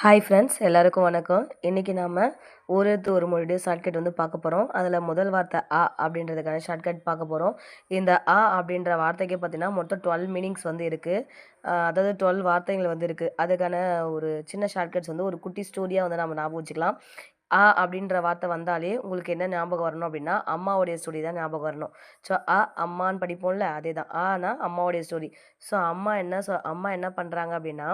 Hi friends எல்லாருக்கும் வணக்கம். இன்றைக்கி நாம் ஓரெழுத்து ஒரு மொழியுடைய ஷார்ட்கட் வந்து பார்க்க போகிறோம் அதில் முதல் வார்த்தை ஆ அப்படின்றதுக்கான ஷார்ட்கட் பார்க்க போகிறோம் இந்த ஆ அப்படின்ற வார்த்தைக்கு பார்த்தீங்கன்னா மொத்தம் டுவெல் மீனிங்ஸ் வந்து இருக்குது அதாவது டுவெல் வார்த்தைகள் வந்து இருக்குது அதுக்கான ஒரு சின்ன ஷார்ட்கட்ஸ் வந்து ஒரு குட்டி ஸ்டோரியாக வந்து நம்ம ஞாபகம் வச்சுக்கலாம். ஆ அப்படின்ற வார்த்தை வந்தாலே உங்களுக்கு என்ன ஞாபகம் வரணும் அப்படின்னா அம்மாவுடைய ஸ்டோரி தான் ஞாபகம் வரணும். ஸோ அ அம்மான்னு படிப்போம்ல அதே தான் ஆனா அம்மாவுடைய ஸ்டோரி ஸோ அம்மா என்ன சொ அம்மா என்ன பண்ணுறாங்க அப்படின்னா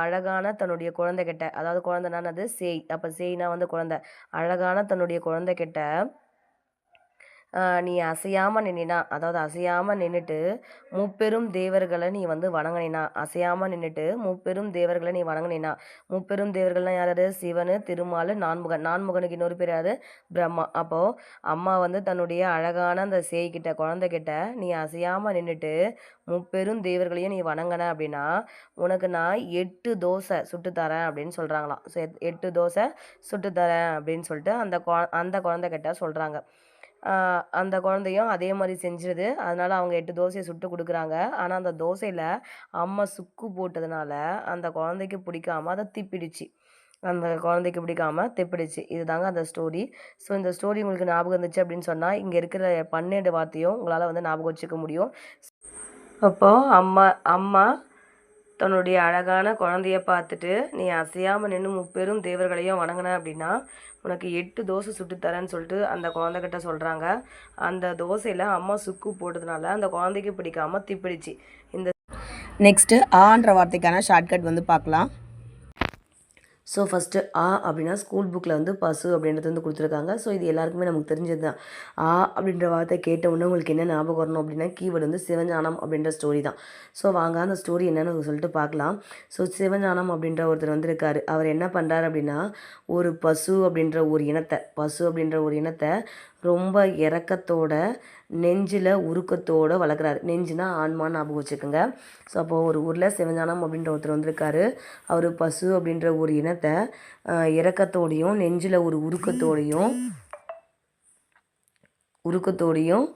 அழகான தன்னுடைய குழந்தைகிட்ட அதாவது குழந்தைனா அது சேய். அப்போ சேய்னா வந்து குழந்தை. அழகான தன்னுடைய குழந்தைகிட்ட நீ அசையாமல் நின்னா அதாவது அசையாமல் நின்றுட்டு முப்பெரும் தேவர்களை நீ வந்து வணங்கினா அசையாமல் நின்றுட்டு முப்பெரும் தேவர்களை நீ வணங்கினா முப்பெரும் தேவர்கள்லாம் யார்? சிவனு திருமால் நான்முகன். நான்முகனுக்கு இன்னொரு பேர் யாரு? பிரம்மா. அப்போது அம்மா வந்து தன்னுடைய அழகான அந்த சேய்கிட்ட குழந்தைகிட்ட நீ அசையாமல் நின்றுட்டு முப்பெரும் தேவர்களையும் நீ வணங்கின அப்படின்னா உனக்கு நான் எட்டு தோசை சுட்டு தரேன் அப்படின்னு சொல்கிறாங்களாம் ஸோ எட்டு தோசை சுட்டு தரேன் அப்படின்னு சொல்லிட்டு அந்த குழ அந்த குழந்தைகிட்ட சொல்கிறாங்க அந்த குழந்தையும் அதே மாதிரி செஞ்சிருது. அதனால் அவங்க எட்டு தோசையை சுட்டு கொடுக்குறாங்க. ஆனால் அந்த தோசையில் அம்மா சுக்கு போட்டதுனால அந்த குழந்தைக்கு பிடிக்காம அதை திப்பிடுச்சு. அந்த குழந்தைக்கு பிடிக்காம திப்பிடுச்சு. இதுதாங்க அந்த ஸ்டோரி. ஸோ இந்த ஸ்டோரி உங்களுக்கு ஞாபகம் இருந்துச்சு அப்படின்னு சொன்னால் இங்கே இருக்கிற பன்னெண்டு வார்த்தையும் உங்களால் வந்து ஞாபகம் வச்சுக்க முடியும். அப்போது அம்மா அம்மா தன்னுடைய அழகான குழந்தைய பார்த்துட்டு நீ அசையாமல் நின்று முப்பெரும் தேவர்களையும் வணங்கின அப்படின்னா உனக்கு எட்டு தோசை சுட்டு தரேன்னு சொல்லிட்டு அந்த குழந்தைகிட்ட சொல்கிறாங்க அந்த தோசையில் அம்மா சுக்கு போட்டதுனால அந்த குழந்தைக்கு பிடிக்காமல் திப்பிடிச்சு. இந்த நெக்ஸ்ட்டு ஆன்ற வார்த்தைக்கான ஷார்ட்கட் வந்து பார்க்கலாம். ஸோ ஃபஸ்ட்டு ஆ அப்படின்னா ஸ்கூல் புக்கில் வந்து பசு அப்படின்றது வந்து கொடுத்துருக்காங்க. ஸோ இது எல்லாருக்குமே நமக்கு தெரிஞ்சது தான். ஆ அப்படின்ற வார்த்தை கேட்ட உடனே உங்களுக்கு என்ன ஞாபகம் வரணும் அப்படின்னா கீவேர்டு வந்து சிவஞானம் அப்படின்ற ஸ்டோரி தான். ஸோ வாங்க அந்த ஸ்டோரி என்னன்னு சொல்லிட்டு பார்க்கலாம். ஸோ சிவஞானம் அப்படின்ற ஒருத்தர் வந்திருக்காரு. அவர் என்ன பண்ணுறாரு அப்படின்னா ஒரு பசு அப்படின்ற ஒரு இனத்தை பசு அப்படின்ற ஒரு இனத்தை ரொம்ப இறக்கத்தோட நெஞ்சில் உருக்கத்தோட வளர்க்குறாரு. நெஞ்சுனா ஆன்மான்னு ஞாபகம் வச்சுக்கோங்க. ஸோ அப்போது ஒரு ஊரில் சிவஞானம் அப்படின்ற ஒருத்தர் வந்திருக்காரு. அவர் பசு அப்படின்ற ஒரு இனத்தை இறக்கத்தோடையும் நெஞ்சில் ஒரு உருக்கத்தோடையும் உருக்கத்தோடையும்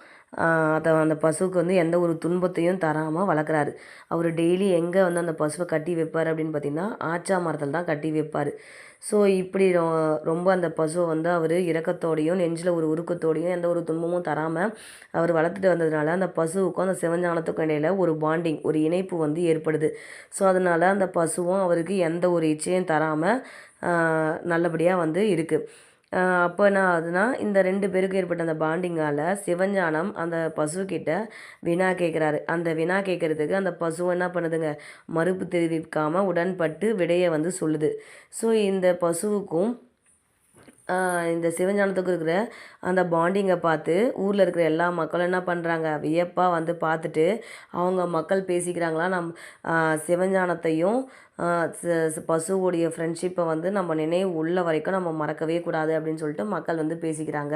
அதை அந்த பசுவுக்கு வந்து எந்த ஒரு துன்பத்தையும் தராமல் வளர்க்குறாரு. அவர் டெய்லி எங்கே வந்து அந்த பசுவை கட்டி வைப்பார் அப்படின்னு பார்த்தீங்கன்னா ஆச்சா மரத்தில் தான் கட்டி வைப்பார். ஸோ இப்படி ரொ- ரொம்ப அந்த பசுவை வந்து அவர் இறக்கத்தோடையும் நெஞ்சில் ஒரு உருக்கத்தோடையும் எந்த ஒரு துன்பமும் தராமல் அவர் வளர்த்துட்டு வந்ததுனால அந்த பசுவுக்கும் அந்த சிவஞானத்துக்கும் இடையில் ஒரு பாண்டிங் ஒரு இணைப்பு வந்து ஏற்படுது. ஸோ அதனால் அந்த பசுவும் அவருக்கு எந்த ஒரு இச்சையும் தராமல் நல்லபடியாக வந்து இருக்குது அப்போ என்ன ஆகுதுன்னா இந்த ரெண்டு பேருக்கு ஏற்பட்ட அந்த பாண்டிங்கால் சிவஞானம் அந்த பசுக்கிட்ட வினா கேட்குறாரு அந்த வினா கேட்குறதுக்கு அந்த பசு என்ன பண்ணுதுங்க? மறுப்பு தெரிவிக்காமல் உடன்பட்டு விடையை வந்து சொல்லுது. ஸோ இந்த பசுவுக்கும் இந்த சிவஞானத்துக்கு இருக்கிற அந்த பாண்டிங்கை பார்த்து ஊரில் இருக்கிற எல்லா மக்களும் என்ன பண்ணுறாங்க வியப்பாக வந்து பார்த்துட்டு அவங்க மக்கள் பேசிக்கிறாங்களா? நம் சிவஞானத்தையும் பசுவோடைய ஃப்ரெண்ட்ஷிப்பை வந்து நம்ம நினைவு உள்ள வரைக்கும் நம்ம மறக்கவே கூடாது அப்படின்னு சொல்லிட்டு மக்கள் வந்து பேசிக்கிறாங்க.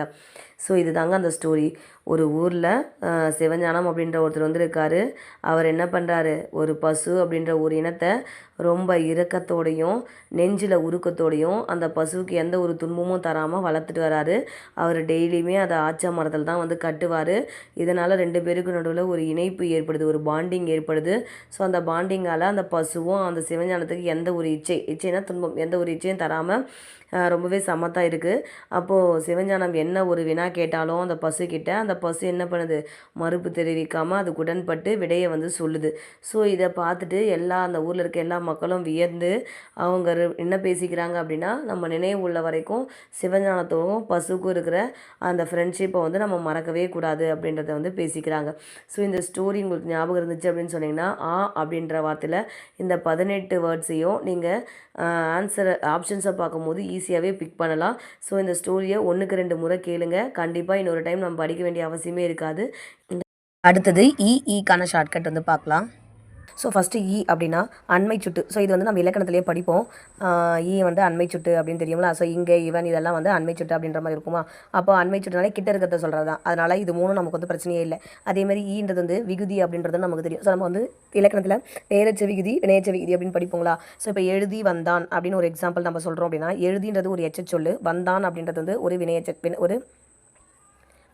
ஸோ இதுதாங்க அந்த ஸ்டோரி ஒரு ஊரில் சிவஞானம் அப்படின்ற ஒருத்தர் வந்து இருக்காரு அவர் என்ன பண்ணுறாரு ஒரு பசு அப்படின்ற ஒரு இனத்தை ரொம்ப இரக்கத்தோடையும் நெஞ்சில் உருக்கத்தோடையும் அந்த பசுவுக்கு எந்த ஒரு துன்பமும் தராமல் வளர்த்துட்டு வராரு. அவர் டெய்லியுமே அதை ஆச்சா மரத்தில் தான் வந்து கட்டுவார். இதனால் ரெண்டு பேருக்கு நடுவில் ஒரு இணைப்பு ஏற்படுது ஒரு பாண்டிங் ஏற்படுது. ஸோ அந்த பாண்டிங்கால் அந்த பசுவும் அந்த சிவஞானத்துக்கு எந்த ஒரு இச்சை இச்சைனா துன்பம் எந்த ஒரு இச்சையும் தராமல் ரொம்பவே சமத்தாக இருக்குது அப்போது சிவஞானம் என்ன ஒரு வினா கேட்டாலும் அந்த பசுக்கிட்ட அந்த பசு என்ன பண்ணுது? மறுப்பு தெரிவிக்காமல் அது உடன்பட்டு விடையை வந்து சொல்லுது. ஸோ இதை பார்த்துட்டு எல்லா அந்த ஊரில் இருக்க எல்லா மக்களும் வியந்து அவங்க என்ன பேசிக்கிறாங்க அப்படின்னா நம்ம நினைவு உள்ள வரைக்கும் சிவஞானத்தோடும் பசுக்கும் இருக்கிற அந்த ஃப்ரெண்ட்ஷிப்பை வந்து நம்ம மறக்கவே கூடாது அப்படின்றத வந்து பேசிக்கிறாங்க. ஸோ இந்த ஸ்டோரி உங்களுக்கு ஞாபகம் இருந்துச்சு அப்படின்னு சொன்னீங்கன்னா ஆ அப்படின்ற வார்த்தையில் இந்த பதினெட்டு வேர்ட்ஸையும் நீங்கள் ஆன்சர் ஆப்ஷன்ஸை பார்க்கும்போது ஈஸியாகவே பிக் பண்ணலாம். ஸோ இந்த ஸ்டோரியை ஒன்றுக்கு ரெண்டு முறை கேளுங்க. கண்டிப்பாக இன்னொரு டைம் நம்ம படிக்க வேண்டிய அவசியமே இருக்காது. அடுத்தது e, e இஇக்கான ஷார்ட்கட் வந்து பார்க்கலாம். ஸோ ஃபஸ்ட்டு ஈ அப்படின்னா அண்மை சுட்டு. ஸோ இது வந்து நம்ம இலக்கணத்திலே படிப்போம். ஈ e வந்து அண்மை சுட்டு அப்படின்னு தெரியுங்களா ஸோ இங்கே இவன் இதெல்லாம் வந்து அண்மை சுட்டு அப்படின்ற மாதிரி இருக்குமா? அப்போ அண்மை சுட்டுனாலே கிட்ட இருக்கிறத சொல்கிறது தான் அதனால் இது மூணும் நமக்கு வந்து பிரச்சனையே இல்லை. அதேமாதிரி ஈன்றது e வந்து விகுதி அப்படின்றது நமக்கு தெரியும். ஸோ நம்ம வந்து இலக்கணத்தில் நேரச்ச விகுதி வினையச்ச விகுதி அப்படின்னு படிப்போங்களா? ஸோ இப்போ எழுதி வந்தான் அப்படின்னு ஒரு எக்ஸாம்பிள் நம்ம சொல்கிறோம் அப்படின்னா எழுதின்றது ஒரு எச்ச சொல்லு வந்தான் அப்படின்றது வந்து ஒரு வினையச்ச ஒரு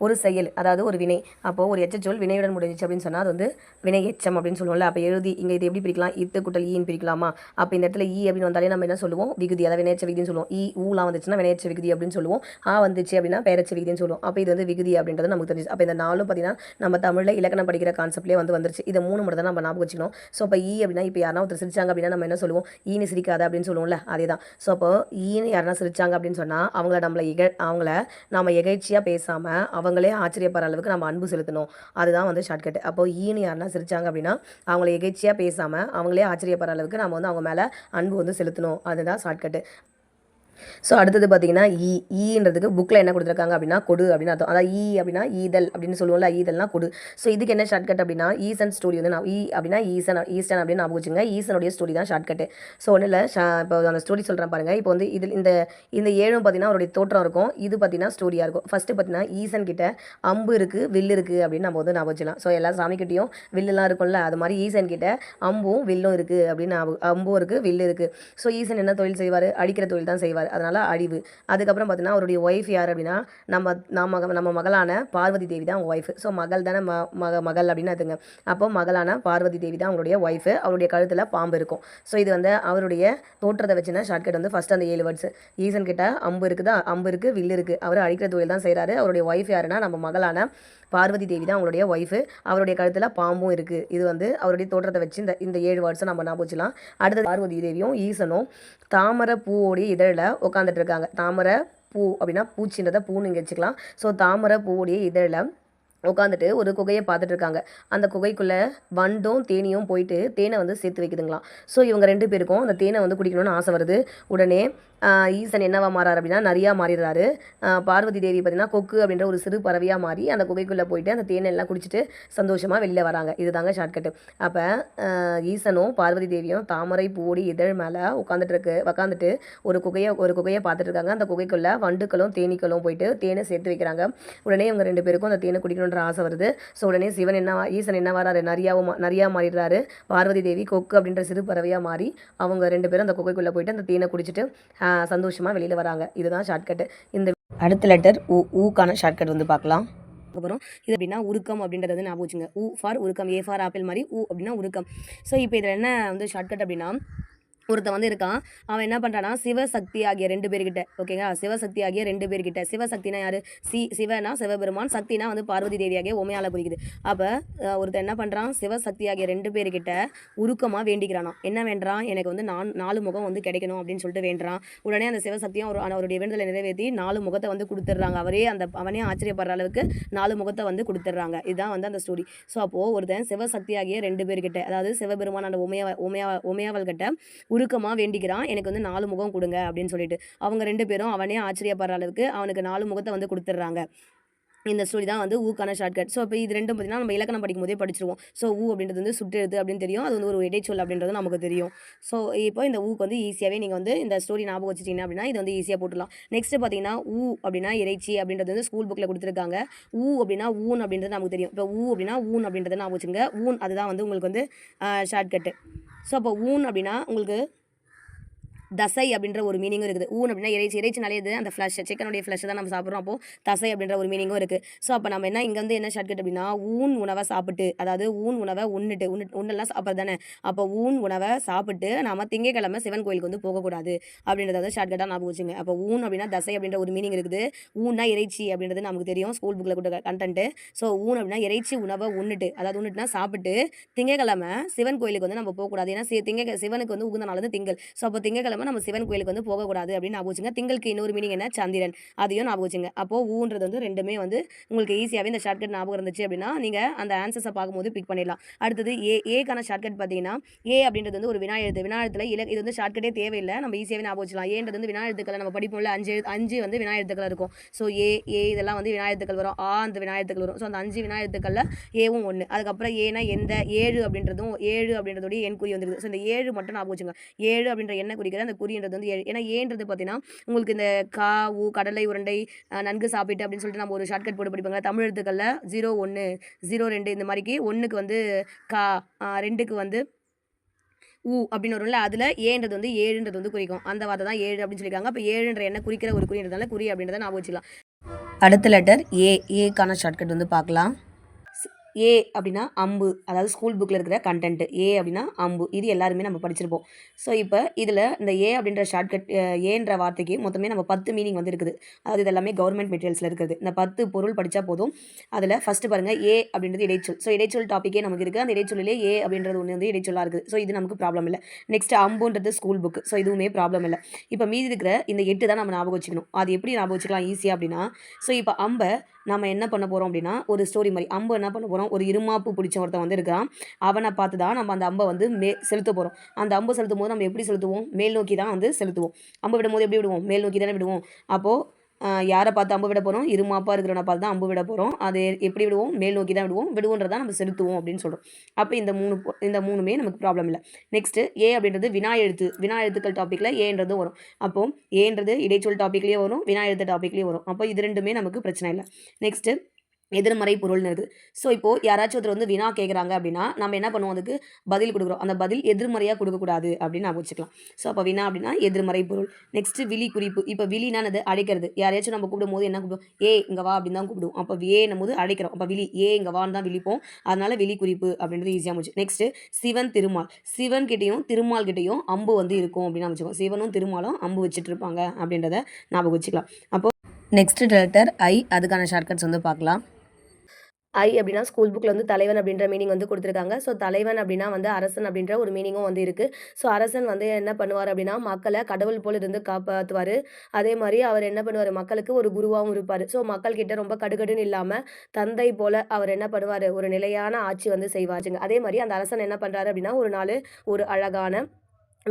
ஒரு செயல் அதாவது ஒரு வினை. அப்போது ஒரு எச்சச்சொல் வினையுடன் முடிஞ்சிச்சு அப்படின்னு சொன்னால் அது வந்து வினை எச்சம் அப்படின்னு சொல்லுவோம்ல. அப்போ எழுதி இங்கே இது எப்படி பிரிக்கலாம்? இத்து குட்டல் ஈன்னு பிரிக்கலாமா? அப்போ இந்த இடத்துல ஈ அப்படின்னு வந்தாலே நம்ம என்ன சொல்லுவோம்? விகுதி அதாவது வினையச்ச விகுதின்னு சொல்லுவோம். ஈ ஊலாம் வந்துச்சுன்னா வினையச்ச விகுதி அப்படின்னு சொல்லுவோம். ஆ வந்துச்சு அப்படின்னா பேரச்ச விகுதின்னு சொல்லுவோம். அப்போ இது வந்து விகுதி அப்படின்றது நமக்கு தெரிஞ்சு அப்போ இந்த நாலும் பார்த்தீங்கன்னா நம்ம தமிழில் இலக்கணம் படிக்கிற கான்செப்ட்லேயே வந்து வந்துருச்சு. இதை மூணு மட்டும் தான் நம்ம ஞாபகம் வச்சுக்கணும். ஸோ அப்போ ஈ அப்படின்னா இப்போ யாரா ஒருத்தர் சிரிச்சாங்க அப்படின்னா நம்ம என்ன சொல்லுவோம்? ஈனு சிரிக்காத அப்படின்னு சொல்லுவோம்ல அதே தான் ஸோ அப்போ ஈனு யாரா சிரிச்சாங்க அப்படின்னு சொன்னால் அவங்கள நம்மளை இக அவங்கள நம்ம எகைச்சியாக பேசாமல் அவங்களே ஆச்சரியப்படுற அளவுக்கு நம்ம அன்பு செலுத்தணும். அதுதான் வந்து ஷார்ட்கட் அப்போ ஈன்னு யாருன்னா சிரிச்சாங்க அப்படின்னா அவங்கள எகைச்சியாக பேசாமல் அவங்களே ஆச்சரியப்படுற அளவுக்கு நம்ம வந்து அவங்க மேலே அன்பு வந்து செலுத்தணும். அதுதான் ஷார்ட்கட்டு ஸோ அடுத்தது பார்த்தீங்கன்னா ஈ ஈன்றதுக்கு புக்கில் என்ன கொடுத்துருக்காங்க அப்படின்னா கொடு அப்படின்னு அர்த்தம். அதாவது ஈ அப்படின்னா ஈதல் அப்படின்னு சொல்லுவோம்ல ஈதல்னா கொடு. ஸோ இதுக்கு என்ன ஷார்ட்கட் அப்படின்னா ஈசன் ஸ்டோரி வந்து நான் ஈ அப்படின்னா ஈசன் ஈஸ்டன் அப்படின்னு ஞாபகம் வச்சுங்க ஈசனுடைய ஸ்டோரி தான் ஷார்ட்கட்டு ஸோ ஒன்றும் இல்லை இப்போ அந்த ஸ்டோரி சொல்கிறேன் பாருங்கள் இப்போ வந்து இதில் இந்த இந்த ஏழும் பார்த்தீங்கன்னா அவருடைய தோற்றம் இருக்கும். இது பார்த்தீங்கன்னா ஸ்டோரியாக இருக்கும். ஃபஸ்ட்டு பார்த்தீங்கன்னா ஈசன் கிட்ட அம்பு இருக்குது வில்லு இருக்குது அப்படின்னு நம்ம வந்து ஞாபகம் வச்சுக்கலாம். ஸோ எல்லா சாமிக்கிட்டையும் வில்லுலாம் இருக்கும்ல அது மாதிரி ஈசன் கிட்ட அம்பும் வில்லும் இருக்குது அப்படின்னு அம்பும் இருக்குது வில்லு இருக்குது ஸோ ஈசன் என்ன தொழில் செய்வார்? அடிக்கிற தொழில் தான் செய்வார். அதனால் அழிவு அதுக்கப்புறம் பார்த்தீங்கன்னா அவருடைய ஒய்ஃப் யார் அப்படின்னா நம்ம நம்ம நம்ம மகளான பார்வதி தேவி தான் அவங்க ஒய்ஃப் ஸோ மகள் தானே ம மக மகள் அப்படின்னு அதுங்க. அப்போ மகளான பார்வதி தேவி தான் அவங்களுடைய ஒய்ஃபு அவருடைய கழுத்தில் பாம்பு இருக்கும். ஸோ இது வந்து அவருடைய தோற்றத்தை வச்சுன்னா ஷார்ட்கட் வந்து ஃபஸ்ட் அந்த ஏழு வேர்ட்ஸ் ஈசன் கிட்ட அம்பு இருக்குதா? அம்பு இருக்குது வில்லு இருக்குது அவர் அழிக்கிற தொழில் தான் செய்கிறாரு அவருடைய ஒய்ஃப் யாருன்னா நம்ம மகளான பார்வதி தேவி தான் அவங்களுடைய ஒய்ஃபு அவருடைய கழுத்தில் பாம்பும் இருக்குது இது வந்து அவருடைய தோற்றத்தை வச்சு இந்த இந்த ஏழு வேர்ட்ஸை நம்ம ஞாபகம் வச்சுலாம் அடுத்தது பார்வதி தேவியும் ஈசனும் தாமரை பூவோடைய இதழில் உட்காந்துட்டு இருக்காங்க. தாமரை பூ அப்படின்னா பூச்சின்றதை பூன்னு இங்கே வச்சுக்கலாம். ஸோ தாமரை பூவுடைய இதழில் உட்காந்துட்டு ஒரு குகையை பார்த்துட்டு இருக்காங்க அந்த குகைக்குள்ளே வண்டும் தேனியும் போயிட்டு தேனை வந்து சேர்த்து வைக்குதுங்களாம். ஸோ இவங்க ரெண்டு பேருக்கும் அந்த தேனை வந்து குடிக்கணும்னு ஆசை வருது. உடனே ஈசன் என்னவா மாறாரு அப்படின்னா நிறையா மாறிடுறாரு. பார்வதி தேவி பார்த்தீங்கன்னா கொக்கு அப்படின்ற ஒரு சிறு பறவையாக மாறி அந்த குகைக்குள்ளே போயிட்டு அந்த தேனை எல்லாம் குடிச்சிட்டு சந்தோஷமாக வெளியில் வராங்க. இதுதாங்க ஷார்ட்கட்டு அப்போ ஈசனும் பார்வதி தேவியும் தாமரை பூடி இதழ் மேலே உட்காந்துட்டு இருக்கு உட்காந்துட்டு ஒரு குகையை ஒரு குகையை பார்த்துட்டு இருக்காங்க அந்த குகைக்குள்ளே வண்டுக்களும் தேனீக்களும் போயிட்டு தேனை சேர்த்து வைக்கிறாங்க. உடனே இவங்க ரெண்டு பேருக்கும் அந்த தேனை குடிக்கணும் குடிக்கணுன்ற ஆசை வருது. ஸோ உடனே சிவன் என்ன ஈசன் என்ன வராரு நரியாவும் நிறையா நரியா மாறிடுறாரு. பார்வதி தேவி கொக்கு அப்படின்ற சிறு பறவையாக மாறி அவங்க ரெண்டு பேரும் அந்த குகைக்குள்ளே போயிட்டு அந்த தீனை குடிச்சிட்டு சந்தோஷமாக வெளியில் வராங்க. இதுதான் ஷார்ட்கட்டு இந்த அடுத்த லெட்டர் ஊ ஊக்கான ஷார்ட்கட் வந்து பார்க்கலாம். அப்புறம் இது அப்படின்னா உருக்கம் அப்படின்றது வந்து ஞாபகம் வச்சுங்க. ஊ ஃபார் உருக்கம் ஏ ஃபார் ஆப்பிள் மாதிரி ஊ அப்படின்னா உருக்கம். ஸோ இப்போ இதில் என்ன வந்து ஷார்ட்கட் அப்படின்னா ஒருத்தன் வந்து இருக்கான் அவன் என்ன பண்ணுறான்னா சிவசக்தி ஆகிய ரெண்டு பேர்கிட்ட ஓகேங்களா சிவசக்தி ஆகிய ரெண்டு பேர்கிட்ட. சிவசக்தினா யார்? சி சிவனா சிவபெருமான். சக்தினா வந்து பார்வதி தேவி ஆகிய உமையால குறிக்குது. அப்போ ஒருத்தன் என்ன பண்ணுறான் சிவசக்தி ஆகிய ரெண்டு பேர்கிட்ட உருக்கமாக வேண்டிக்கிறானா என்ன வேண்டான் எனக்கு வந்து நான் நாலு முகம் வந்து கிடைக்கணும் அப்படின்னு சொல்லிட்டு வேண்டான் உடனே அந்த சிவசக்தியும் அவர் அவருடைய வேண்டுதலை நிறைவேற்றி நாலு முகத்தை வந்து கொடுத்துட்றாங்க. அவரே அந்த அவனே ஆச்சரியப்படுற அளவுக்கு நாலு முகத்தை வந்து கொடுத்துட்றாங்க. இதுதான் வந்து அந்த ஸ்டோரி ஸோ அப்போது ஒருத்தன் சிவசக்தி ஆகிய ரெண்டு பேர்கிட்ட அதாவது சிவபெருமான் அந்த உமையா உமையா உமையாவல் கிட்ட உருக்கமாக வேண்டிக்கிறான். எனக்கு வந்து நாலு முகம் கொடுங்க அப்படின்னு சொல்லிட்டு. அவங்க ரெண்டு பேரும் அவனே ஆச்சரியப்படுற அளவுக்கு அவனுக்கு நாலு முகத்தை வந்து கொடுத்துட்றாங்க. இந்த ஸ்டோரி தான் வந்து ஊக்கான ஷார்ட்கட் ஸோ இப்போ இது ரெண்டும் பார்த்தீங்கன்னா நம்ம இலக்கணம் படிக்கும் போதே படிச்சிருவோம். ஸோ ஊ அப்படின்றது வந்து சுட்டெழுத்து அப்படின்னு தெரியும். அது வந்து ஒரு இடைச்சொல் அப்படின்றது நமக்கு தெரியும். ஸோ இப்போ இந்த ஊக்கு வந்து ஈஸியாகவே நீங்கள் வந்து இந்த ஸ்டோரி ஞாபகம் வச்சுட்டீங்க அப்படின்னா இது வந்து ஈஸியாக போட்டுடலாம். நெக்ஸ்ட்டு பார்த்தீங்கன்னா ஊ அப்படின்னா இறைச்சி அப்படின்றது வந்து ஸ்கூல் புக்கில் கொடுத்துருக்காங்க. ஊ அப்படின்னா ஊன் அப்படின்றது நமக்கு தெரியும். இப்போ ஊ அப்படின்னா ஊன் அப்படின்றத ஞாபகம் வச்சுங்க ஊன் அதுதான் வந்து உங்களுக்கு வந்து ஷார்ட்கட்டு ஸோ அப்போ ஊன் அப்படின்னா உங்களுக்கு தசை அப்படின்ற ஒரு மீனிங்கும் இருக்குது. ஊன் அப்படின்னா இறைச்சி இறைச்சினாலே இது அந்த ஃப்ளஷ் சிக்கனுடைய ஃப்ளஷ் தான் நம்ம சாப்பிட்றோம். அப்போது தசை அப்படின்ற ஒரு மீனிங்கும் இருக்குது ஸோ அப்போ நம்ம என்ன இங்கே வந்து என்ன ஷார்ட்கட் அப்படின்னா ஊன் உணவை சாப்பிட்டு அதாவது ஊன் உணவை உண்ணுட்டு உண்ணு உண்ணெல்லாம் சாப்பிட்றது தானே? அப்போ ஊன் உணவை சாப்பிட்டு நம்ம திங்கக்கிழமை சிவன் கோயிலுக்கு வந்து போகக்கூடாது அப்படின்றத வந்து ஷார்ட்கட்டாக ஞாபகம் வச்சுங்க. அப்போ ஊன் அப்படின்னா தசை அப்படின்ற ஒரு மீனிங் இருக்குது. ஊன்னா இறைச்சி அப்படின்றது நமக்கு தெரியும் ஸ்கூல் புக்கில் கொடுத்த கண்டென்ட்டு ஸோ ஊன் அப்படின்னா இறைச்சி உணவை உண்ணுட்டு அதாவது உண்ணுட்டுனா சாப்பிட்டு திங்கக்கிழமை சிவன் கோயிலுக்கு வந்து நம்ம போகக்கூடாது. ஏன்னா சி- திங்க சிவனுக்கு வந்து உகுந்த நாள் வந்து திங்கள். ஸோ அப்போ திங்கக்கிழமை நம்ம சிவன் கோயிலுக்கு வந்து போகக்கூடாது அப்படின்னு ஞாபகம் திங்களுக்கு இன்னொரு மீனிங் என்ன? சந்திரன். அதையும் ஞாபகம் வச்சுங்க அப்போ ஊன்றது வந்து ரெண்டுமே வந்து உங்களுக்கு ஈஸியாகவே இந்த ஷார்ட்கட் ஞாபகம் இருந்துச்சு அப்படின்னா நீங்கள் அந்த ஆன்சர்ஸை பார்க்கும்போது பிக் பண்ணிடலாம். அடுத்தது ஏ ஏக்கான ஷார்ட்கட் பார்த்தீங்கன்னா ஏ அப்படின்றது வந்து ஒரு வினா எழுத்து. வினா எழுத்துல இல இது வந்து ஷார்ட்கட்டே தேவையில்லை. நம்ம ஈஸியாகவே ஞாபகம் வச்சுக்கலாம். ஏன்றது வந்து வினா எழுத்துக்களை. நம்ம படிப்போம்ல அஞ்சு அஞ்சு வந்து வினா எழுத்துக்கள் இருக்கும். ஸோ ஏ ஏ இதெல்லாம் வந்து வினா எழுத்துக்கள் வரும். ஆ அந்த வினா எழுத்துக்கள் வரும். ஸோ அந்த அஞ்சு வினா எழுத்துக்களில் ஏவும் ஒன்று அதுக்கப்புறம் ஏனா எந்த? ஏழு அப்படின்றதும் ஏழு அப்படின்றதோடைய எண் குறி வந்துருக்குது ஸோ இந்த ஏழு மட்டும் ஞாபகம் வச்சுங்க. ஏழு அப்படின்ற எண்ணெய் அந்த குறின்றது வந்து ஏன்னா ஏன்றது பார்த்தீங்கன்னா உங்களுக்கு இந்த கா உ கடலை உருண்டை நன்கு சாப்பிட்டு அப்படின்னு சொல்லிட்டு நம்ம ஒரு ஷார்ட்கட் போட்டு படிப்பாங்க தமிழ் எழுத்துக்களில் ஜீரோ ஒன்று ஜீரோ ரெண்டு இந்த மாதிரிக்கு ஒன்றுக்கு வந்து கா ரெண்டுக்கு வந்து ஊ அப்படின்னு வரும்ல அதில் ஏன்றது வந்து ஏழுன்றது வந்து குறிக்கும். அந்த வார்த்தை தான் ஏழு அப்படின்னு சொல்லியிருக்காங்க. அப்போ ஏழுன்ற என்ன குறிக்கிற ஒரு குறின்றதால குறி அப்படின்றத நான் வச்சுக்கலாம். அடுத்த லெட்டர் ஏ ஏக்கான ஷார்ட்கட் வந்து பார்க்கலாம். ஏ அப்படின்னா அம்பு அதாவது ஸ்கூல் புக்கில் இருக்கிற கண்டென்ட் ஏ அப்படின்னா அம்பு. இது எல்லாருமே நம்ம படிச்சிருப்போம். ஸோ இப்போ இதில் இந்த ஏ அப்படின்ற ஷார்ட்கட் ஏன்ற வார்த்தைக்கு மொத்தமே நம்ம பத்து மீனிங் வந்து இருக்குது. அதாவது இது எல்லாமே கவர்மெண்ட் மெட்டீரியல்ஸில் இருக்குது இந்த பத்து பொருள் படித்தா போதும். அதில் ஃபஸ்ட்டு பாருங்கள் ஏ அப்படின்றது இடைச்சொல். ஸோ இடைச்சொல் டாப்பிக்கே நமக்கு இருக்குது அந்த இடைச்சொல்லிலே ஏ அப்படின்றது ஒன்று வந்து இடைச்சொல்லாக இருக்குது ஸோ இது நமக்கு ப்ராப்ளம் இல்லை. நெக்ஸ்ட் அம்புன்றது ஸ்கூல் புக் ஸோ இதுவுமே ப்ராப்ளம் இல்லை. இப்போ மீதி இருக்கிற இந்த எட்டு தான் நம்ம ஞாபகம் வச்சுக்கணும். அது எப்படி ஞாபகம் வச்சுக்கலாம்? ஈஸியாக அப்படின்னா ஸோ இப்போ அம்பை நம்ம என்ன பண்ண போகிறோம் அப்படின்னா ஒரு ஸ்டோரி மாதிரி. அம்பு என்ன பண்ண போகிறோம் ஒரு இருமாப்பு பிடிச்ச ஒருத்தன் வந்து இருக்கிறான். அவனை பார்த்து தான் நம்ம அந்த அம்பை வந்து மே செலுத்த போகிறோம் அந்த அம்பு செலுத்தும் போது நம்ம எப்படி செலுத்துவோம்? மேல் நோக்கி தான் வந்து செலுத்துவோம். அம்பு விடும்போது எப்படி விடுவோம்? மேல் நோக்கி தானே விடுவோம். அப்போது யாரை பார்த்து அம்பு விட போகிறோம் இருமாப்பாக இருக்கிறவனை பார்த்து தான் அம்பு விட போகிறோம் அது எப்படி விடுவோம்? மேல் நோக்கி தான் விடுவோம். விடுவோன்றதான் நம்ம செலுத்துவோம் அப்படின்னு சொல்கிறோம் அப்போ இந்த மூணு இந்த மூணுமே நமக்கு ப்ராப்ளம் இல்லை. நெக்ஸ்ட்டு ஏ அப்படின்றது வினா எழுத்து. வினா எழுத்துக்கள் டாப்பிக்கில் ஏன்றதும் வரும். அப்போ ஏன்றது இடைச்சொல் டாப்பிக்லேயே வரும். வினா எழுத்து டாப்பிக்லேயே வரும். அப்போ இது ரெண்டுமே நமக்கு பிரச்சனை இல்லை. நெக்ஸ்ட்டு எதிர்மறை பொருள்னு இருக்குது. ஸோ இப்போது யாராச்சும் ஒருத்தர் வந்து வினா கேட்குறாங்க அப்படின்னா நம்ம என்ன பண்ணுவோம் அதுக்கு? பதில் கொடுக்குறோம். அந்த பதில் எதிர்மறையாக கொடுக்கக்கூடாது அப்படின்னு நான் வச்சுக்கலாம். ஸோ அப்போ வினா அப்படின்னா எதிர்மறை பொருள். நெக்ஸ்ட்டு விழி குறிப்பு. இப்போ விழினானது அழைக்கிறது யாரையாச்சும் நம்ம கூப்பிடும் போது என்ன கூப்பிடுவோம்? ஏ இங்கே வா அப்படின்னு தான் கூப்பிடுவோம். அப்போ ஏன்னும் போது அழைக்கிறோம் அப்போ விழி ஏ இங்கே வான்னு தான் விழிப்போம். அதனால விழி குறிப்பு அப்படின்றது ஈஸியாக முடிச்சு நெக்ஸ்ட்டு சிவன் திருமால். சிவன் கிட்டேயும் திருமால் கிட்டேயும் அம்பு வந்து இருக்கும் அப்படின்னு வச்சுக்கோம். சிவனும் திருமாலும் அம்பு வச்சுட்டு இருப்பாங்க அப்படின்றத ஞாபகம் வச்சுக்கலாம். அப்போ நெக்ஸ்ட் லெட்டர் ஐ அதுக்கான ஷார்ட்கட்ஸ் வந்து பார்க்கலாம். ஐ அப்படின்னா ஸ்கூல் புக்கில் வந்து தலைவன் அப்படின்ற மீனிங் வந்து கொடுத்துருக்காங்க. ஸோ தலைவன் அப்படின்னா வந்து அரசன் அப்படின்ற ஒரு மீனிங்கும் வந்து இருக்குது ஸோ அரசன் வந்து என்ன பண்ணுவார் அப்படின்னா மக்களை கடவுள் போல் இருந்து காப்பாற்றுவார் அதே மாதிரி அவர் என்ன பண்ணுவார்? மக்களுக்கு ஒரு குருவாகவும் இருப்பார். ஸோ மக்கள்கிட்ட ரொம்ப கடுகடுன்னு இல்லாமல் தந்தை போல் அவர் என்ன பண்ணுவார்? ஒரு நிலையான ஆட்சி வந்து செய்வாருங்க. அதே மாதிரி அந்த அரசன் என்ன பண்ணுறாரு அப்படின்னா ஒரு நாள் ஒரு அழகான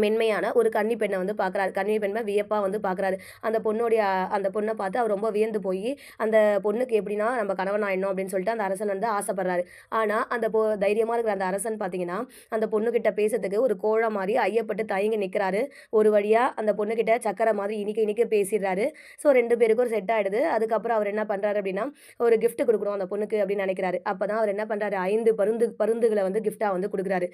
மென்மையான ஒரு கன்னி பெண்ணை வந்து பார்க்குறாரு. கன்னி பெண்ணை வியப்பாக வந்து பார்க்குறாரு. அந்த பொண்ணுடைய அந்த பொண்ணை பார்த்து அவர் ரொம்ப வியந்து போய் அந்த பொண்ணுக்கு எப்படின்னா நம்ம கணவன் ஆயிடணும் அப்படின்னு சொல்லிட்டு அந்த அரசன் வந்து ஆசைப்படுறாரு. ஆனால் அந்த பொ தைரியமாக இருக்கிற அந்த அரசன் பார்த்தீங்கன்னா அந்த பொண்ணுக்கிட்ட பேசுறதுக்கு ஒரு கோழ மாதிரி ஐயப்பட்டு தயங்கி நிற்கிறாரு ஒரு வழியாக அந்த பொண்ணுக்கிட்ட சக்கரை மாதிரி இனிக்க இனிக்க பேசிடுறாரு. ஸோ ரெண்டு பேருக்கும் ஒரு செட் ஆகிடுது அதுக்கப்புறம் அவர் என்ன பண்ணுறாரு அப்படின்னா ஒரு கிஃப்ட் கொடுக்கணும் அந்த பொண்ணுக்கு அப்படின்னு நினைக்கிறாரு. அப்போ தான் அவர் என்ன பண்ணுறாரு ஐந்து பருந்து பருந்துகளை வந்து கிஃப்டாக வந்து கொடுக்குறாரு.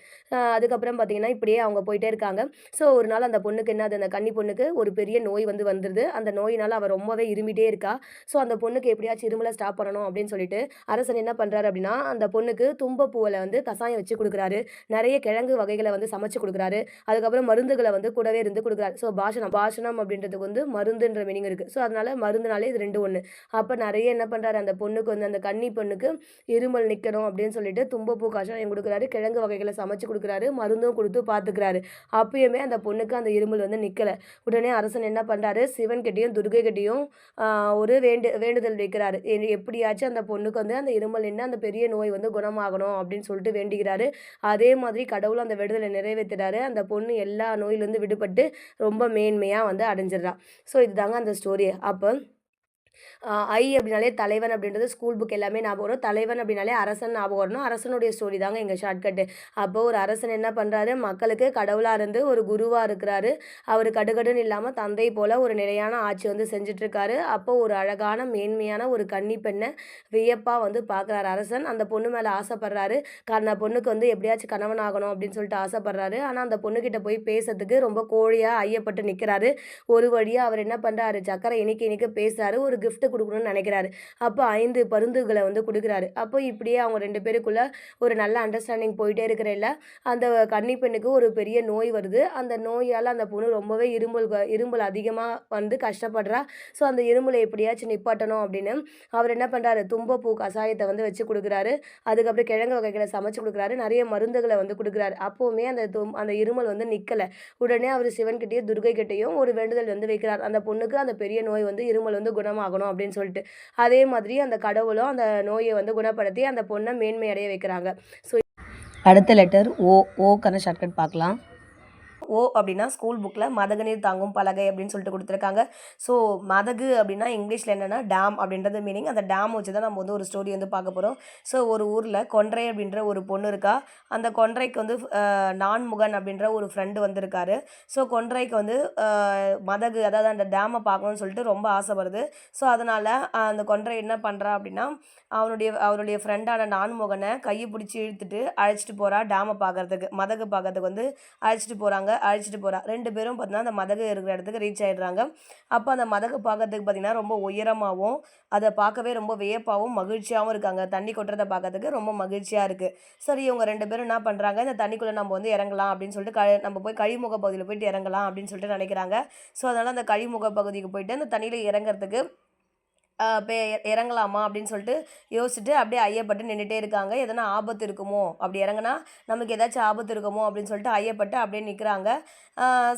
அதுக்கப்புறம் பார்த்தீங்கன்னா இப்படியே அவங்க போயிட்டே இருக்காங்க. ஸோ ஒரு நாள் அந்த பொண்ணுக்கு என்னது அந்த கன்னி பொண்ணுக்கு ஒரு பெரிய நோய் வந்து வந்துடுது அந்த நோயினால் அவள் ரொம்பவே இருமிட்டே இருக்கா. ஸோ அந்த பொண்ணுக்கு எப்படியாச்சும் இருமலை ஸ்டாப் பண்ணணும் அப்படின்னு சொல்லிட்டு அரசன் என்ன பண்ணுறாரு அப்படின்னா அந்த பொண்ணுக்கு தும்பப்பூவில் வந்து கசாயம் வச்சு கொடுக்குறாரு. நிறைய கிழங்கு வகைகளை வந்து சமைச்சு கொடுக்குறாரு. அதுக்கப்புறம் மருந்துகளை வந்து கூடவே இருந்து கொடுக்குறாரு. ஸோ பாஷணம் பாஷணம் அப்படின்றதுக்கு வந்து மருந்துன்ற மீனிங் இருக்குது ஸோ அதனால் மருந்துனாலே இது ரெண்டு ஒன்று அப்போ நிறைய என்ன பண்ணுறாரு அந்த பொண்ணுக்கு வந்து அந்த கன்னி பொண்ணுக்கு இருமல் நிற்கணும் அப்படின்னு சொல்லிட்டு தும்பப்பூ கஷாயம் கொடுக்குறாரு. கிழங்கு வகைகளை சமைச்சு கொடுக்குறாரு. மருந்தும் கொடுத்து பார்த்துக்கிறாரு அப்பயுமே அந்த பொண்ணுக்கு அந்த இருமல் வந்து நிற்கலை உடனே அரசன் என்ன பண்ணுறாரு சிவன் கிட்டேயும் துர்கை ஒரு வேண்டு வேண்டுதல் வைக்கிறாரு. எப்படியாச்சும் அந்த பொண்ணுக்கு வந்து அந்த இருமல் நின்று அந்த பெரிய நோய் வந்து குணமாகணும் அப்படின்னு சொல்லிட்டு வேண்டிக்கிறாரு அதே மாதிரி கடவுள் அந்த விடுதலை நிறைவேற்றுறாரு அந்த பொண்ணு எல்லா நோயிலேருந்து விடுபட்டு ரொம்ப மேன்மையாக வந்து அடைஞ்சிடுறா. ஸோ இதுதாங்க அந்த ஸ்டோரி அப்போ ஐ அப்படின்னாலே தலைவன் அப்படின்றது ஸ்கூல் புக் எல்லாமே ஞாபகம் வரும். தலைவன் அப்படின்னாலே அரசன் ஞாபகம் வரணும். அரசனுடைய ஸ்டோரி தாங்க எங்கள் ஷார்ட்கட்டு அப்போ ஒரு அரசன் என்ன பண்ணுறாரு மக்களுக்கு கடவுளாக இருந்து ஒரு குருவாக இருக்கிறாரு. அவர் கடுகடுன்னு இல்லாமல் தந்தை போல் ஒரு நிலையான ஆட்சி வந்து செஞ்சிட்ருக்காரு அப்போ ஒரு அழகான மேன்மையான ஒரு கன்னி பெண்ணை வியப்பாக வந்து பார்க்குறாரு அரசன். அந்த பொண்ணு மேலே ஆசைப்படுறாரு. அந்த பொண்ணுக்கு வந்து எப்படியாச்சும் கணவன் ஆகணும் அப்படின்னு சொல்லிட்டு ஆசைப்படுறாரு. ஆனால் அந்த பொண்ணுக்கிட்ட போய் பேசுறதுக்கு ரொம்ப கோழியாக ஐயப்பட்டு நிற்கிறாரு ஒரு வழியாக அவர் என்ன பண்ணுறாரு சக்கரை இனிக்க இன்னைக்கு பேசுகிறாரு ஒரு கிஃப்ட்டு கொடுக்கணும்னு நினைக்கிறாரு. அப்போ ஐந்து பருந்துகளை வந்து கொடுக்குறாரு. அப்போ இப்படியே அவங்க ரெண்டு பேருக்குள்ள ஒரு நல்ல அண்டர்ஸ்டாண்டிங் போயிட்டே இருக்கிறதில்ல அந்த கன்னி பெண்ணுக்கு ஒரு பெரிய நோய் வருது. அந்த நோயால் அந்த பொண்ணு ரொம்பவே இரும்பல் இரும்பல் அதிகமாக வந்து கஷ்டப்படுறா. ஸோ அந்த இருமலை எப்படியாச்சும் நிப்பாட்டணும் அப்படின்னு அவர் என்ன பண்ணுறாரு தும்பப்பூ கஷாயத்தை வந்து வச்சு கொடுக்குறாரு. அதுக்கப்புறம் கிழங்கு வகைகளை சமைச்சு கொடுக்குறாரு. நிறைய மருந்துகளை வந்து கொடுக்குறாரு. அப்போவுமே அந்த தும் அந்த இருமல் வந்து நிற்கலை உடனே அவர் சிவன்கிட்டையும் துர்கை கிட்டேயும் ஒரு வேண்டுதல் வந்து வைக்கிறார். அந்த பொண்ணுக்கு அந்த பெரிய நோய் வந்து இருமல் வந்து குணமாகணும் அப்படின்னு சொல்லிட்டு. அதே மாதிரி அந்த கடவுளும் அந்த நோயை வந்து குணப்படுத்தி அந்த பொண்ணை மேன்மை அடைய வைக்கிறாங்க. ஸோ அடுத்த லெட்டர் ஓ ஓக்கான ஷார்ட்கட் பார்க்கலாம். ஓ அப்படின்னா ஸ்கூல் புக்கில் மதகு நீர் தாங்கும் பலகை அப்படின்னு சொல்லிட்டு கொடுத்துருக்காங்க. ஸோ மதகு அப்படின்னா இங்கிலீஷில் என்னென்னா டேம் அப்படின்றது மீனிங் அந்த டேம் வச்சு தான் நம்ம வந்து ஒரு ஸ்டோரி வந்து பார்க்க போகிறோம் ஸோ ஒரு ஊரில் கொன்றை அப்படின்ற ஒரு பொண்ணு இருக்கா? அந்த கொன்றைக்கு வந்து நான்முகன் அப்படின்ற ஒரு ஃப்ரெண்டு வந்திருக்காரு. ஸோ கொன்றைக்கு வந்து மதகு அதாவது அந்த டேமை பார்க்கணும்னு சொல்லிட்டு ரொம்ப ஆசைப்படுது. ஸோ அதனால் அந்த கொன்றை என்ன பண்ணுறா அப்படின்னா அவனுடைய அவருடைய ஃப்ரெண்டான நான்முகனை கையை பிடிச்சி இழுத்துட்டு அழைச்சிட்டு போகிறா டேமை பார்க்கறதுக்கு மதகு பார்க்கறதுக்கு வந்து அழைச்சிட்டு போகிறாங்க அழைச்சிட்டு போகிறா ரெண்டு பேரும் பார்த்தீங்கன்னா அந்த மதகு இருக்கிற இடத்துக்கு ரீச் ஆகிடுறாங்க அப்போ அந்த மதகு பார்க்கறதுக்கு பார்த்திங்கன்னா ரொம்ப உயரமாகவும் அதை பார்க்கவே ரொம்ப வியப்பாகவும் மகிழ்ச்சியாகவும் இருக்காங்க. தண்ணி கொட்டுறதை பார்க்கறதுக்கு ரொம்ப மகிழ்ச்சியாக இருக்குது சரி இவங்க ரெண்டு பேரும் என்ன பண்ணுறாங்க இந்த தண்ணிக்குள்ளே நம்ம வந்து இறங்கலாம் அப்படின்னு சொல்லிட்டு க நம்ம போய் கழிமுக பகுதியில் போயிட்டு இறங்கலாம் அப்படின்னு சொல்லிட்டு நினைக்கிறாங்க. ஸோ அதனால் அந்த கழிமுக பகுதிக்கு போயிட்டு அந்த தண்ணியில் இறங்குறதுக்கு இறங்கலாமா அப்படின்னு சொல்லிட்டு யோசிச்சுட்டு அப்படியே ஐயப்பட்டு நின்றுட்டே இருக்காங்க. எதனா ஆபத்து இருக்குமோ? அப்படி இறங்குனா நமக்கு ஏதாச்சும் ஆபத்து இருக்குமோ? அப்படின்னு சொல்லிட்டு ஐயப்பட்டு அப்படியே நிற்கிறாங்க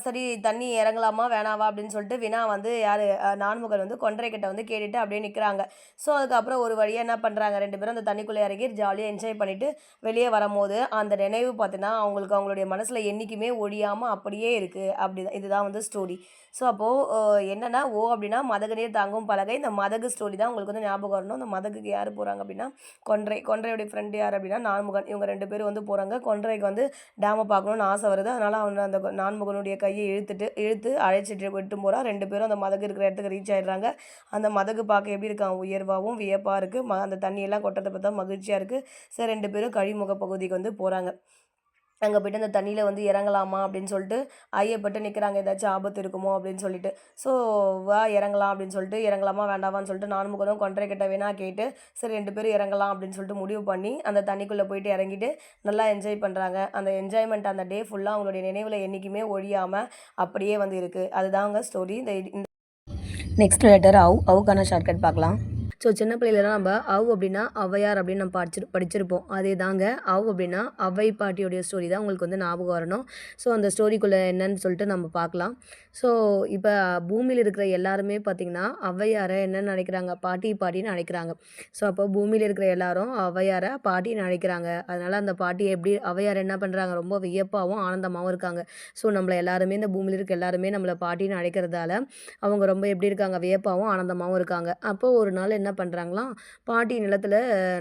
சரி தண்ணி இறங்கலாமா? வேணாவா? அப்படின்னு சொல்லிட்டு வினா வந்து யார்? நான்முகர் வந்து கொன்றைக்கிட்ட வந்து கேட்டுட்டு அப்படியே நிற்கிறாங்க ஸோ அதுக்கப்புறம் ஒரு வழியாக என்ன பண்ணுறாங்க ரெண்டு பேரும் அந்த தண்ணிக்குள்ளே இறங்கி ஜாலியாக என்ஜாய் பண்ணிவிட்டு வெளியே வரும்போது அந்த நினைவு பார்த்தீங்கன்னா அவங்களுக்கு அவங்களுடைய மனசில் என்றைக்குமே ஒழியாமல் அப்படியே இருக்குது அப்படி இதுதான் வந்து ஸ்டோரி ஸோ அப்போது என்னென்னா ஓ அப்படின்னா மதகு நீர் தாங்கும் பலகை. இந்த மதகு ஸ்டோரி தான் உங்களுக்கு வந்து ஞாபகம் வரணும். அந்த மதகுக்கு யார் போகிறாங்க அப்படின்னா கொன்றை கொன்றையுடைய ஃப்ரெண்டு யார் அப்படின்னா நான்முகன். இவங்க ரெண்டு பேரும் வந்து போகிறாங்க கொன்றைக்கு வந்து டேமை பார்க்கணுன்னு ஆசை வருது. அதனால் அவன் அந்த நான்முகனுடைய கையை இழுத்துட்டு இழுத்து அழைச்சிட்டு விட்டு போகிறான் ரெண்டு பேரும் அந்த மதகு இருக்கிற இடத்துக்கு ரீச் ஆகிடுறாங்க அந்த மதகு பார்க்க எப்படி இருக்கான்? உயர்வாகவும் வியப்பாக இருக்குது ம அந்த தண்ணியெல்லாம் கொட்டத்தை பார்த்தா மகிழ்ச்சியாக இருக்குது சரி ரெண்டு பேரும் கழிமுக பகுதிக்கு வந்து போகிறாங்க அங்கே போய்ட்டு அந்த தண்ணியில் வந்து இறங்கலாமா அப்படின்னு சொல்லிட்டு ஐயப்பட்டு நிற்கிறாங்க ஏதாச்சும் ஆபத்து இருக்குமோ அப்படின்னு சொல்லிட்டு. ஸோ வா இறங்கலாம் அப்படின்னு சொல்லிட்டு இறங்கலாமா வேண்டாமான்னு சொல்லிட்டு நானும் கூட கொண்டரை கிட்ட வேணா கேட்டு சரி ரெண்டு பேரும் இறங்கலாம் அப்படின்னு சொல்லிட்டு முடிவு பண்ணி அந்த தண்ணிக்குள்ளே போயிட்டு இறங்கிட்டு நல்லா என்ஜாய் பண்ணுறாங்க அந்த என்ஜாய்மெண்ட் அந்த டே ஃபுல்லாக அவங்களுடைய நினைவில் என்றைக்குமே ஒழியாமல் அப்படியே வந்து இருக்குது அதுதாங்க ஸ்டோரி இந்த நெக்ஸ்ட் லெட்டர் அவு அவுக்கான ஷார்ட்கட் பார்க்கலாம். ஸோ சின்ன பிள்ளையிலலாம் நம்ம அவ் அப்படின்னா ஔவையார் அப்படின்னு நம்ம படிச்சு படிச்சிருப்போம். அதே தாங்க அவ் அப்படின்னா அவ்வை பாட்டியோடைய ஸ்டோரி தான் உங்களுக்கு வந்து ஞாபகம் வரணும். ஸோ அந்த ஸ்டோரிக்குள்ளே என்னன்னு சொல்லிட்டு நம்ம பார்க்கலாம். ஸோ இப்போ பூமியில் இருக்கிற எல்லாருமே பார்த்திங்கன்னா ஔவையாரை என்னென்னு நினைக்கிறாங்க? பாட்டி பாட்டின்னு நினைக்கிறாங்க. ஸோ அப்போ பூமியில் இருக்கிற எல்லாரும் ஔவையாரை பாட்டின்னு நினைக்கிறாங்க. அதனால் அந்த பாட்டி எப்படி ஔவையார் என்ன பண்ணுறாங்க ரொம்ப வியப்பாகவும் ஆனந்தமாகவும் இருக்காங்க. ஸோ நம்மளை எல்லாருமே இந்த பூமியில் இருக்க எல்லாருமே நம்மளை பாட்டின்னு அழைக்கிறதால அவங்க ரொம்ப எப்படி இருக்காங்க? வியப்பாகவும் ஆனந்தமாகவும் இருக்காங்க. அப்போது ஒரு நாள் என்ன பண்ணுறாங்களாம் பாட்டி நிலத்தில்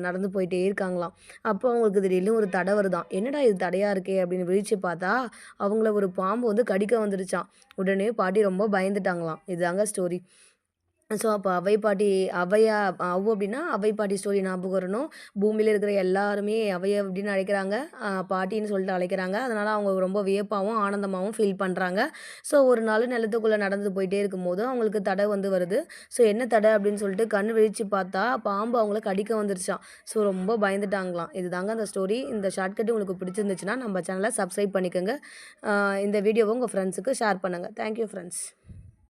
நடந்து போயிட்டே இருக்காங்களாம். அப்போ அவங்களுக்கு திடீர்னு ஒரு தடை வருதான் என்னடா இது தடையாக இருக்கே அப்படின்னு விழிச்சு பார்த்தா அவங்கள ஒரு பாம்பு வந்து கடிக்க வந்துடுச்சான் உடனே பாட்டி ரொம்ப பயந்துட்டாங்களாம். இதுதாங்க ஸ்டோரி ஸோ அப்போ அவை பாட்டி அவையா அவ்வு அப்படின்னா அவை பாட்டி ஸ்டோரி ஞாபகம் வரணும். பூமியில் இருக்கிற எல்லாருமே அவைய அப்படின்னு அழைக்கிறாங்க. பாட்டின்னு சொல்லிட்டு அழைக்கிறாங்க. அதனால் அவங்க ரொம்ப வியப்பாகவும் ஆனந்தமாகவும் ஃபீல் பண்ணுறாங்க ஸோ ஒரு நாள் நிலத்துக்குள்ளே நடந்து போயிட்டே இருக்கும்போது அவங்களுக்கு தடை வந்து வருது. ஸோ என்ன தடை அப்படின்னு சொல்லிட்டு கண் விழித்து பார்த்தா பாம்பு அவங்கள கடிக்க வந்துருச்சான் ஸோ ரொம்ப பயந்துட்டாங்களாம். இதுதாங்க அந்த ஸ்டோரி இந்த ஷார்ட்கட் உங்களுக்கு பிடிச்சிருந்துச்சுன்னா நம்ம சேனலை சப்ஸ்கிரைப் பண்ணிக்கோங்க. இந்த வீடியோவை உங்கள் ஃப்ரெண்ட்ஸுக்கு ஷேர் பண்ணுங்கள் தேங்க்யூ ஃப்ரெண்ட்ஸ்